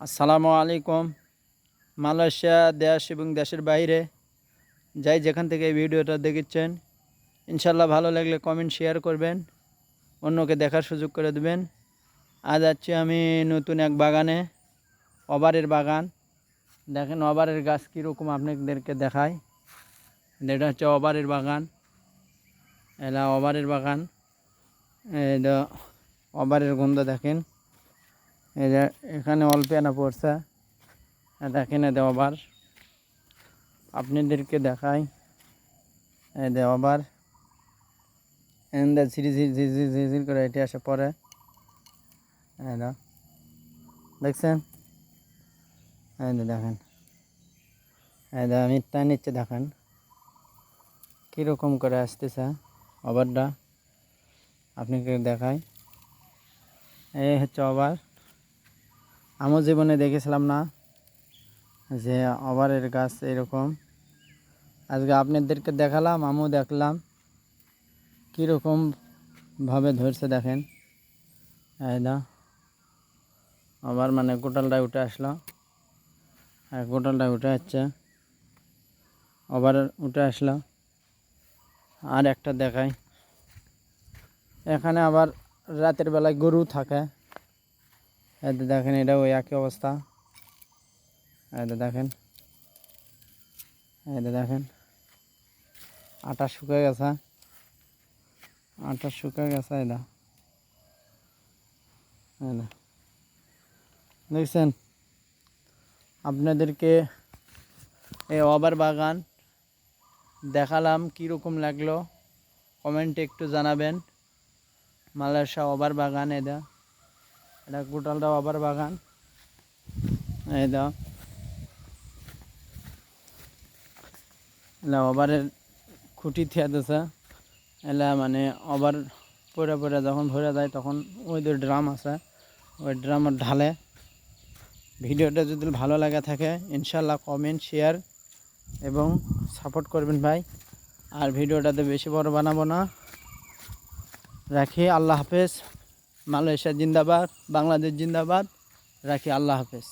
আসসালামু আলাইকুম। মালয়েশিয়া দেশ এবং দেশের বাইরে যাই যেখান থেকে এই ভিডিওটা দেখেছেন ইনশাল্লাহ ভালো লাগলে কমেন্ট শেয়ার করবেন, অন্যকে দেখার সুযোগ করে দেবেন। আজ যাচ্ছি আমি নতুন এক বাগানে অবারের বাগান। দেখেন অবারের গাছ কীরকম আপনাদেরকে দেখায় এটা হচ্ছে অবারের বাগান। এটা অবারের বাগান। এটা অবারের গন্ধ দেখেন। যে এখানে অল্প আনা পড়ছে। দেখেন এদের আবার আপনাদেরকে দেখাই এদের আবার এদের ঝিরি ঝিরি ঝিরি ঝিরি ঝিরি করে এটি আসে পরে এদা দেখছেন? যে দেখেন। যে আমি টান নিচ্ছে দেখেন। কীরকম করে আসতেছে আবারটা। আপনাকে দেখাই। এই হচ্ছে আবার। আমার জীবনে দেখেছিলাম না যে আবারের গাছ এরকম। আজকে আপনাদেরকে দেখালাম, আমিও দেখলাম। কীরকম ভাবে ধরছে দেখেন। দা আবার মানে গোটালটা উঠে আসলো। আর গোটালটা উঠে যাচ্ছে আবার উঠে আসলো। আর একটা দেখাই। এখানে আবার রাতের বেলায় গরু থাকে। এতে দেখেন, এটা ওই একই অবস্থা। এতে দেখেন এতে দেখেন, আটা শুকিয়ে গেছে। আটা শুকিয়ে গেছে এটা দেখছেন? আপনাদেরকে এই অবার বাগান দেখালাম কীরকম লাগল। কমেন্টে একটু জানাবেন। মালয়েশিয়া অবার বাগান এটা এটা গোটালটা আবার বাগান। এই দাও। এলা ওভারের খুঁটি থিয়া দিছে। এলা মানে ওভার পরে পরে যখন ভরে যায় তখন ওই যে ড্রাম আছে, ওই ড্রামের ঢালে। ভিডিওটা যদি ভালো লাগে থাকে ইনশাল্লাহ কমেন্ট শেয়ার এবং সাপোর্ট করবেন ভাই। আর ভিডিওটাতে বেশি বড় বানাবো না। রাখি, আল্লাহ হাফেজ। মালয়েশিয়া জিন্দাবাদ বাংলাদেশ জিন্দাবাদ। রাখি আল্লাহ হাফেজ।